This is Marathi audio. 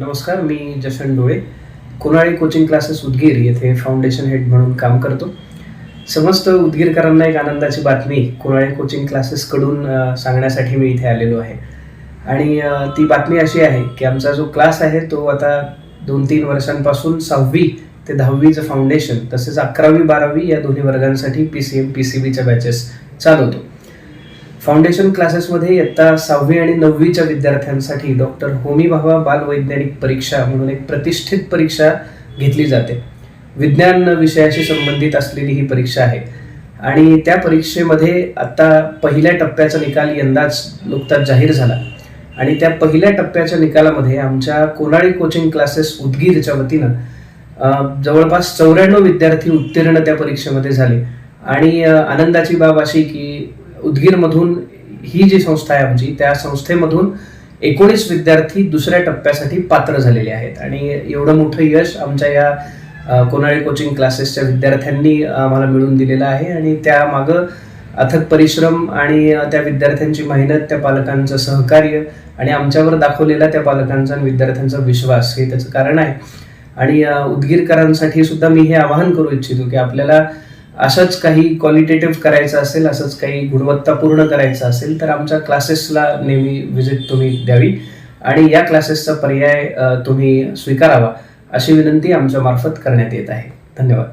नमस्कार मी जशन डोळे. कोनाळी कोचिंग क्लासेस उदगीर येथे फाउंडेशन हेड म्हणून काम करतो. समस्त उदगीरकरांना एक आनंदाची बातमी कोनाळी कोचिंग क्लासेसकडून सांगण्यासाठी मी इथे आलेलो आहे. आणि ती बातमी अशी आहे की आमचा जो क्लास आहे तो आता दोन तीन वर्षांपासून सहावी ते दहावीचं फाउंडेशन तसेच अकरावी बारावी या दोन्ही वर्गांसाठी P C M P C बीच्या बॅचेस चालवतो. फाउंडेशन क्लासेसमध्ये इयत्ता सहावी आणि नववीच्या विद्यार्थ्यांसाठी डॉक्टर होमी भाभा परीक्षा म्हणून एक प्रतिष्ठित परीक्षा घेतली जाते. विज्ञान विषयाशी संबंधित असलेली ही परीक्षा आहे. आणि त्या परीक्षेमध्ये आत्ता पहिल्या टप्प्याचा निकाल यंदाच नुकताच जाहीर झाला. आणि त्या पहिल्या टप्प्याच्या निकालामध्ये आमच्या कोलाळी कोचिंग क्लासेस उदगीरच्या वतीनं जवळपास चौऱ्याण्णव विद्यार्थी उत्तीर्ण त्या परीक्षेमध्ये झाले. आणि आनंदाची बाब अशी की उदगीरमधून ही जी संस्था आहे आमची त्या संस्थेमधून एकोणीस विद्यार्थी दुसऱ्या टप्प्यासाठी पात्र झालेले आहेत. आणि एवढं मोठं यश आमच्या या कोणाळी कोचिंग क्लासेसच्या विद्यार्थ्यांनी आम्हाला मिळून दिलेलं आहे. आणि त्यामागं अथक परिश्रम आणि त्या विद्यार्थ्यांची मेहनत त्या पालकांचं सहकार्य आणि आमच्यावर दाखवलेला त्या पालकांचा आणि विद्यार्थ्यांचा विश्वास हे त्याचं कारण आहे. आणि उदगीरकरांसाठी सुद्धा मी हे आवाहन करू इच्छितो की आपल्याला असंच काही क्वालिटेटिव्ह करायचं असेल असंच काही गुणवत्तापूर्ण करायचं असेल तर आमच्या क्लासेसला नेहमी व्हिजिट तुम्ही द्यावी. आणि या क्लासेसचा पर्याय तुम्ही स्वीकारावा अशी विनंती आमच्या मार्फत करण्यात येत आहे. धन्यवाद.